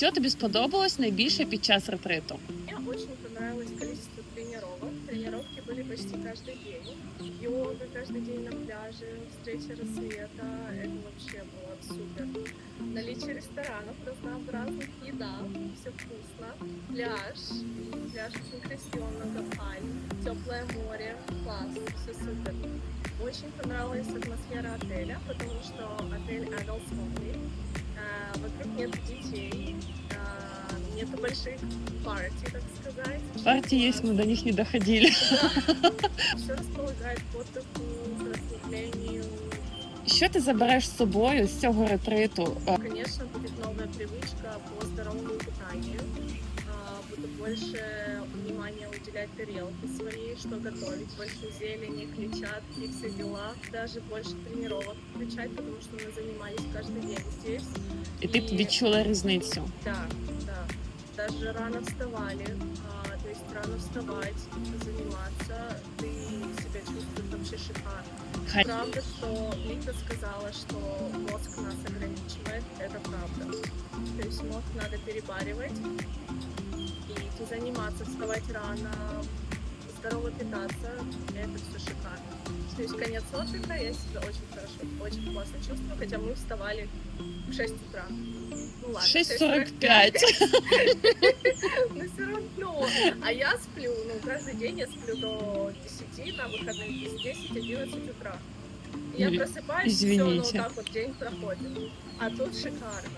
Що тобі сподобалось найбільше під час ретриту? Мне очень понравилось количество тренировок. Тренировки были почти каждый день. Йога каждый день на пляже, встреча рассвета. Это вообще было супер. Наличие ресторанов разнообразных, еда, все вкусно. Пляж, пляж очень красиво, много пальм, теплое море, класс, все супер. Очень понравилась атмосфера отеля, потому что отель Adults больших партий, так сказать. Партии есть, мы до них не доходили. Все располагает к отдыху, к расслаблению. Що ти забереш з собою з цього ретриту? Е, Конечно, будет новая привычка по здоровому питанию. А, Буду больше внимания уделять тарелке своей, что готовить, больше зелени, клетчатки, все дела. Даже больше тренировок включать, потому что мы занимались каждый день здесь. І ти б відчула різницю. Да, да. Даже рано вставали, а, то есть рано вставать, заниматься, ты себя чувствуешь вообще шикарно. Правда, что Лика сказала, что мозг нас ограничивает, это правда. То есть мозг надо перебаривать и заниматься, вставать рано, здорово питаться, это все шикарно. То есть конец отдыха, я себя очень хорошо, очень классно чувствую, хотя мы вставали в 6 утра. Ну ладно, 6.45. но все равно. А я сплю, ну, каждый день я сплю до 10, на выходных из 10-11 утра. И Я Ну, просыпаюсь, все, ну, извините. вот так вот день проходит. А тут шикарно.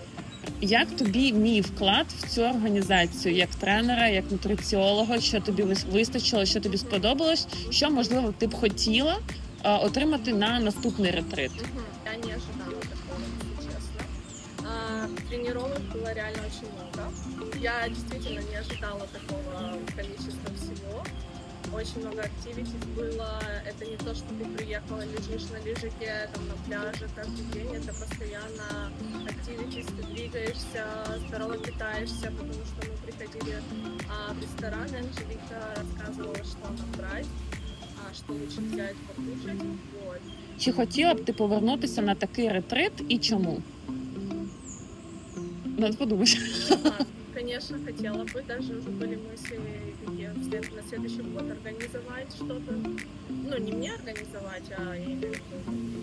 Як тобі мій вклад в цю організацію, як тренера, як нутриціолога, що тобі вис- вистачило, що тобі сподобалось, що можливо ти б хотіла е, отримати на наступний ретрит? Мгм. Я не ожидала такого, если честно. А, тренировок было реально очень много. Я действительно не ожидала такого количества всего. Очень много активитис было. Это не то, что ты приехала, лежишь на лежаке, там на пляже каждый день. Это постоянно активитис, ты двигаешься, здорово питаешься, потому что мы приходили а, в ресторан, и Анжелика рассказывала, что нам брать, а, что лучше взять, покушать. Вот. Чи хотіла б ти повернутися на такий ретрит і чому? Надо подумати. Да, конечно, хотела бы. Даже уже были мысли какие в след- на следующий год организовать что-то. Ну, не мне организовать, а я имею в виду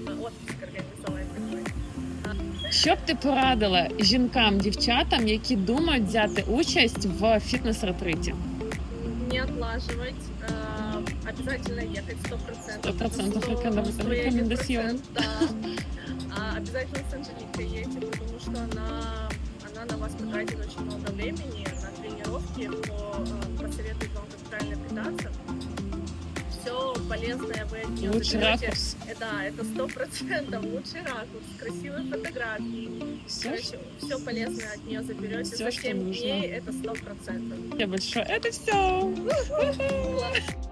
на отпуск организовать такой. Що б ти порадила жінкам, дівчатам, які думають взяти участь в фітнес-ретриті? Не отлаживать, а, обязательно ехать 100%. 100% Сто- рекомен- 101%, рекомендацион. Да. А, обязательно с Анжеликой едьте, потому что она, она на вас потратит очень много времени на тренировки, по, э, посоветует вам, как правильно питаться. Все полезное вы от нее Лучший заберете. ракурс. Э, Да, это сто процентов лучший ракурс, красивые фотографии. Все, Короче, все полезное от нее заберете Всё, за что 7 нужно. дней, это сто процентов. я большое. Это все.